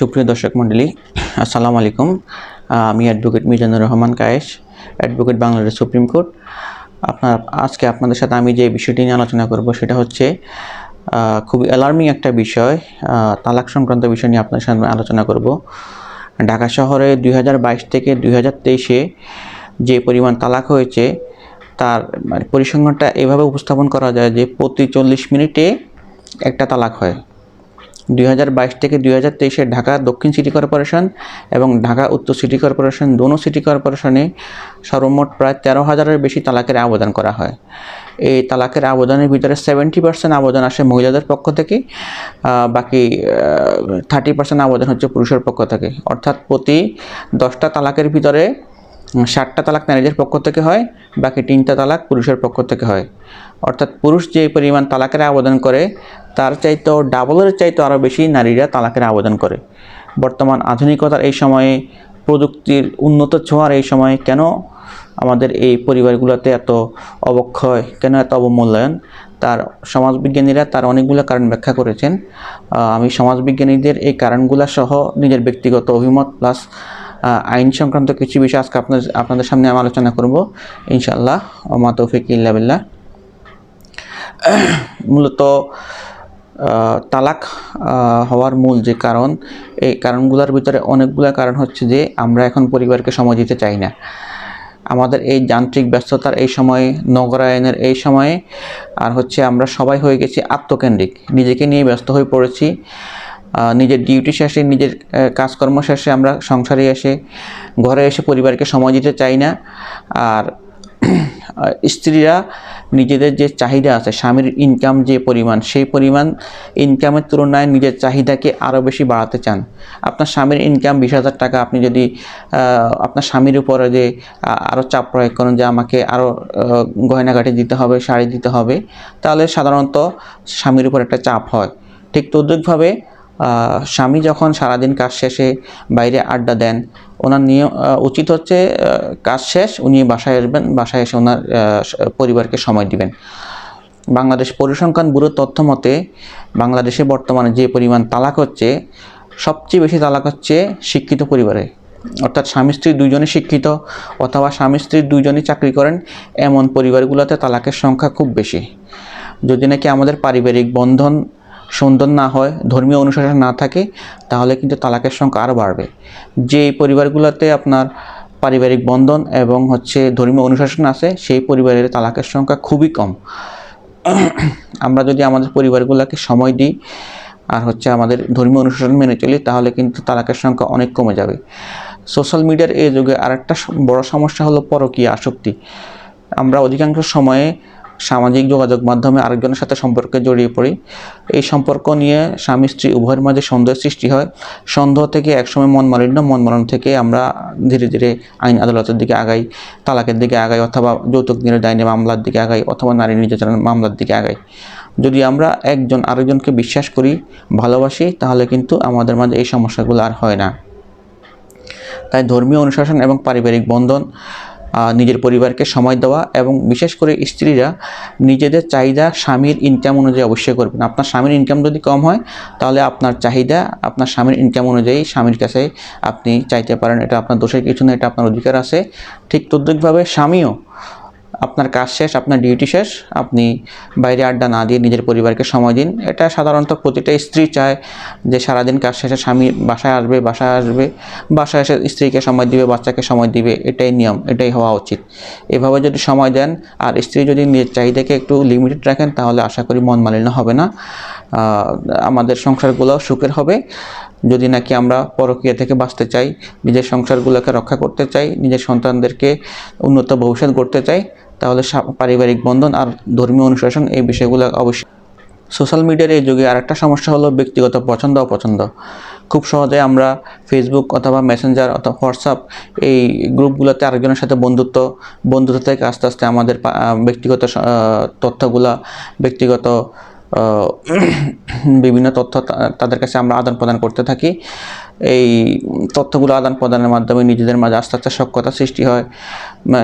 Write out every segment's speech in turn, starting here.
সুপ্রিয় দর্শক মণ্ডলী, আসসালামু আলাইকুম। আমি advocate Mizanur Rahman Kayes advocate Bangladesh supreme court. আপনার, আজকে আপনাদের সাথে আমি যে বিষয়টি নিয়ে আলোচনা করব সেটা হচ্ছে খুবই অ্যালার্মিং একটা বিষয় তালাক সংক্রান্ত বিষয় নিয়ে আপনাদের সাথে আলোচনা করব। ঢাকা শহরে দু হাজার বাইশ থেকে দুই যে পরিমাণ তালাক হয়েছে, তার মানে পরিসংখ্যানটা এভাবে উপস্থাপন করা যায় যে প্রতি চল্লিশ মিনিটে একটা তালাক হয়। দুই হাজার বাইশ থেকে দুই হাজার তেইশে ঢাকা দক্ষিণ সিটি কর্পোরেশন এবং ঢাকা উত্তর সিটি কর্পোরেশন দোনো সিটি কর্পোরেশনে সর্বমোট প্রায় তেরো হাজারের বেশি তালাকের আবেদন করা হয়। এই তালাকের আবেদনের ভিতরে সেভেন্টি পার্সেন্ট আবেদন আসে মহিলাদের পক্ষ থেকে বাকি থার্টি পার্সেন্ট আবেদন হচ্ছে পুরুষের পক্ষ থেকে। অর্থাৎ প্রতি দশটা তালাকের ভিতরে ষাটটা তালাক নারীদের পক্ষ থেকে হয়, বাকি তিনটা তালাক পুরুষের পক্ষ থেকে হয়। অর্থাৎ পুরুষ যে পরিমাণ তালাকের আবেদন করে, তার চাইতেও ডাবলের চাইতেও আরও বেশি নারীরা তালাকের আবেদন করে। বর্তমান আধুনিকতার এই সময়ে, প্রযুক্তির উন্নত ছোঁয়ার এই সময়ে কেন আমাদের এই পরিবারগুলোতে এত অবক্ষয়, কেন এত অবমূল্যায়ন? তার সমাজবিজ্ঞানীরা তার অনেকগুলো কারণ ব্যাখ্যা করেছেন। আমি সমাজবিজ্ঞানীদের এই কারণগুলো সহ নিজের ব্যক্তিগত অভিমত প্লাস আইন সংক্রান্ত কিছু বিষয় আজকে আপনাদের আপনাদের সামনে আমি আলোচনা করব। ইনশাআল্লাহ মা তৌফিক ইল্লা বিল্লাহ। মূলত তালাক হওয়ার মূল যে কারণ, এই কারণগুলোর ভিতরে অনেকগুলো কারণ হচ্ছে যে, আমরা এখন পরিবারকে সময় দিতে চাই না। আমাদের এই যান্ত্রিক ব্যস্ততার এই সময়ে, নগরায়নের এই সময়ে, আর হচ্ছে আমরা সবাই হয়ে গেছি আত্মকেন্দ্রিক। নিজেকে নিয়ে ব্যস্ত হয়ে পড়েছি। নিজের ডিউটি শেষে, নিজের কাজকর্ম শেষে আমরা সংসারে এসে, ঘরে এসে পরিবারকে সময় দিতে চাই না। আর স্ত্রীরা নিজেদের যে চাহিদা আছে, স্বামীর ইনকাম যে পরিমাণ, সেই পরিমাণ ইনকামের তুলনায় নিজের চাহিদাকে আরও বেশি বাড়াতে চান। আপনার স্বামীর ইনকাম বিশ হাজার টাকা, আপনি যদি আপনার স্বামীর উপরে যে আরও চাপ প্রয়োগ করেন যে আমাকে আরও গয়নাগাটি দিতে হবে, শাড়ি দিতে হবে, তাহলে সাধারণত স্বামীর উপর একটা চাপ হয়। ঠিক তদ্রুপভাবে স্বামী যখন সারাদিন কাজ শেষে বাইরে আড্ডা দেন ওনার নিয়ে উচিত হচ্ছে কাজ শেষ, উনি বাসায় আসবেন, বাসায় এসে ওনার পরিবারকে সময় দিবেন। বাংলাদেশ পরিসংখ্যান ব্যুরোর তথ্য মতে, বাংলাদেশে বর্তমানে যে পরিমাণ তালাক হচ্ছে, সবচেয়ে বেশি তালাক হচ্ছে শিক্ষিত পরিবারে। অর্থাৎ স্বামী স্ত্রী দুজনে শিক্ষিত অথবা স্বামী স্ত্রী দুজনই চাকরি করেন, এমন পরিবারগুলোতে তালাকের সংখ্যা খুব বেশি। যদি নাকি আমাদের পারিবারিক বন্ধন সুন্দর না হয়, ধর্মীয় অনুশাসন না থাকে, তাহলে কিন্তু তালাকের সংখ্যা আরও বাড়বে। যে পরিবারগুলোতে আপনার পারিবারিক বন্ধন এবং হচ্ছে ধর্মীয় অনুশাসন আছে, সেই পরিবারের তালাকের সংখ্যা খুবই কম। আমরা যদি আমাদের পরিবারগুলোকে সময় দিই আর হচ্ছে আমাদের ধর্মীয় অনুশাসন মেনে চলি, তাহলে কিন্তু তালাকের সংখ্যা অনেক কমে যাবে। সোশ্যাল মিডিয়ার এই যুগে আর একটা বড় সমস্যা হলো পরকীয়া আসক্তি। আমরা অধিকাংশ সময়ে সামাজিক যোগাযোগ মাধ্যমে আরেকজনের সাথে সম্পর্কে জড়িয়ে পড়ি। এই সম্পর্ক নিয়ে স্বামী স্ত্রী উভয়ের মাঝে সন্দেহের সৃষ্টি হয়। সন্দেহ থেকে একসময় মন মালিন্য, মন মালন থেকে আমরা ধীরে ধীরে আইন আদালতের দিকে আগাই, তালাকের দিকে আগাই অথবা যৌতুক দিনের ডাইনে মামলার দিকে আগাই অথবা নারী নির্যাতনের মামলার দিকে আগাই। যদি আমরা একজন আরেকজনকে বিশ্বাস করি, ভালোবাসি, তাহলে কিন্তু আমাদের মাঝে এই সমস্যাগুলো আর হয় না। তাই ধর্মীয় অনুশাসন এবং পারিবারিক বন্ধন নিজের পরিবারকে সময় দেওয়া এবং বিশেষ করে স্ত্রীরা নিজেদের চাহিদা স্বামীর ইনকাম অনুযায়ী অবশ্যই করবেন। আপনার স্বামীর ইনকাম যদি কম হয়, তাহলে আপনার চাহিদা, আপনার স্বামীর ইনকাম অনুযায়ী স্বামীর কাছে আপনি চাইতে পারেন। এটা আপনার দোষের কিছু না, এটা আপনার অধিকার আছে। ঠিক তদ্রুপভাবে স্বামীও আপনার কাজ শেষ, আপনার ডিউটি শেষ, আপনি বাইরে আড্ডা না দিয়ে নিজের পরিবারকে সময় দিন। এটা সাধারণত প্রতিটা স্ত্রী চায় যে সারাদিন কাজ শেষে স্বামী বাসায় আসবে বাসায় আসবে, বাসায় এসে স্ত্রীকে সময় দিবে, বাচ্চাকে সময় দিবে, এটাই নিয়ম, এটাই হওয়া উচিত। এভাবে যদি সময় দেন, আর স্ত্রী যদি নিজের চাহিদাকে একটু লিমিটেড রাখেন, তাহলে আশা করি মন মালিন্য হবে না। আমাদের সংসারগুলো সুখের হবে। যদি নাকি আমরা পরকীয়া থেকে বাঁচতে চাই, নিজের সংসারগুলোকে রক্ষা করতে চাই, নিজের সন্তানদেরকে উন্নত ভবিষ্যৎ করতে চাই তাহলে পারিবারিক বন্ধন আর ধর্মীয় অনুশাসন এই বিষয়গুলো অবশ্যই। সোশ্যাল মিডিয়ার এই যুগে আরেকটা সমস্যা হলো ব্যক্তিগত পছন্দ, অপছন্দ। খুব সহজে আমরা ফেসবুক অথবা মেসেঞ্জার অথবা হোয়াটসঅ্যাপ এই গ্রুপগুলোতে আরেকজনের সাথে বন্ধুত্ব বন্ধুত্ব থেকে আস্তে আস্তে আমাদের ব্যক্তিগত তথ্যগুলা, ব্যক্তিগত বিভিন্ন তথ্য তাদের কাছে আমরা আদান প্রদান করতে থাকি। এই তথ্যগুলো আদান প্রদানের মাধ্যমে নিজেদের মাঝে আস্তে আস্তে সক্ষতা সৃষ্টি হয়।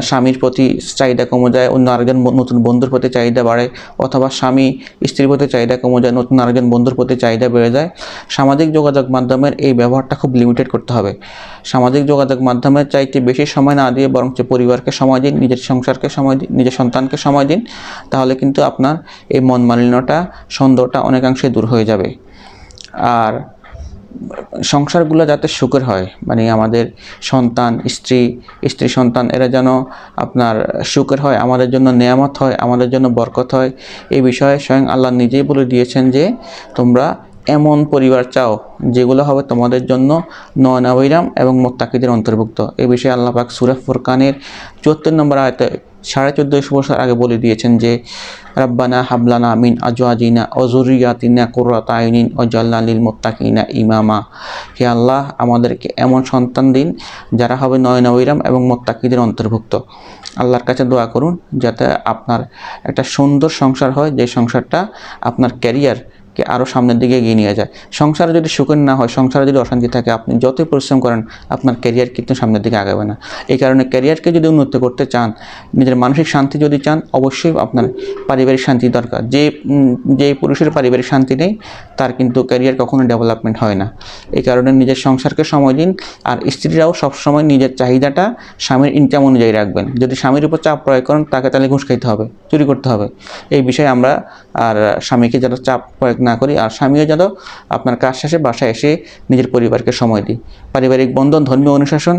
স্বামীর প্রতি চাহিদা কমে যায়, অন্য আরেকজন নতুন বন্ধুর প্রতি চাহিদা বাড়ে, অথবা স্বামী স্ত্রীর প্রতি চাহিদা কমে যায়, নতুন আরেকজন বন্ধুর প্রতি চাহিদা বেড়ে যায়। সামাজিক যোগাযোগ মাধ্যমের এই ব্যবহারটা খুব লিমিটেড করতে হবে। সামাজিক যোগাযোগ মাধ্যমের চাইতে বেশি সময় না দিয়ে বরঞ্চ পরিবারকে সময় দিন, নিজের সংসারকে সময় দিন, নিজের সন্তানকে সময় দিন, তাহলে কিন্তু আপনার এই মন মালিন্যটা সন্দেহটা অনেকাংশে দূর হয়ে যাবে। আর সংসারগুলো যাতে সুখের হয়। মানে আমাদের সন্তান, স্ত্রী স্ত্রী সন্তান, এরা যেন আপনার সুখের হয়, আমাদের জন্য নেয়ামত হয়, আমাদের জন্য বরকত হয়। এই বিষয়ে স্বয়ং আল্লাহ নিজেই বলে দিয়েছেন যে, তোমরা এমন পরিবার চাও যেগুলো হবে তোমাদের জন্য নয়নাবৈরাম এবং মোত্তাকিদের অন্তর্ভুক্ত। এই বিষয়ে আল্লাহ পাক সুরাফ ফুরকানের চুয়াত্তর নম্বর আয়তে সাড়ে চোদ্দোশো বছর আগে বলে দিয়েছেন যে, রাব্বানা হাবলানা মিন আজওয়াজিনা অজুরিয়াতিনা কুররাতা আইনিন ও জাল্লালিল মোত্তাকিনা ইমামা। হে আল্লাহ, আমাদেরকে এমন সন্তান দিন যারা হবে নয়নবৈরাম এবং মোত্তাকিদের অন্তর্ভুক্ত। আল্লাহর কাছে দোয়া করুন যাতে আপনার একটা সুন্দর সংসার হয়, যে সংসারটা আপনার ক্যারিয়ারকে আরও সামনের দিকে এগিয়ে নিয়ে যায়। সংসারে যদি সুখের না হয়, সংসারে যদি অশান্তি থাকে, আপনি যতই পরিশ্রম করেন, আপনার ক্যারিয়ার কিন্তু সামনের দিকে আগাবে না। এই কারণে ক্যারিয়ারকে যদি উন্নত করতে চান, নিজের মানসিক শান্তি যদি চান, অবশ্যই আপনার পারিবারিক শান্তি দরকার। যে যে পুরুষের পারিবারিক শান্তি নেই, তার কিন্তু ক্যারিয়ার কখনো ডেভেলপমেন্ট হয় না। এই কারণে নিজের সংসারকে সময় দিন, আর স্ত্রীরাও সবসময় নিজের চাহিদাটা স্বামীর ইনকাম অনুযায়ী রাখবেন। যদি স্বামীর উপর চাপ প্রয়োগ করেন, তাকে তাহলে ঘুষ খাইতে হবে, চুরি করতে হবে। এই বিষয়ে আমরা আর স্বামীকে যারা চাপ প্রয়োগ না করি। আর স্বামীও যেন আপনার কাজ শেষে বাসায় এসে নিজের পরিবারকে সময় দিই। পারিবারিক বন্ধন, ধর্মীয় অনুশাসন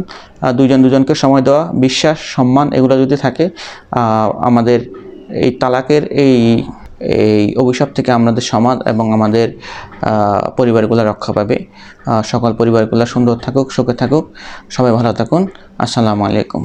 দুজন দুজনকে সময় দেওয়া, বিশ্বাস, সম্মান এগুলো যদি থাকে আমাদের এই তালাকের এই এই অভিশাপ থেকে আমাদের সমাজ এবং আমাদের পরিবারগুলো রক্ষা পাবে। সকল পরিবারগুলো সুন্দর থাকুক, সুখে থাকুক। সবাই ভালো থাকুন। আসসালামু আলাইকুম।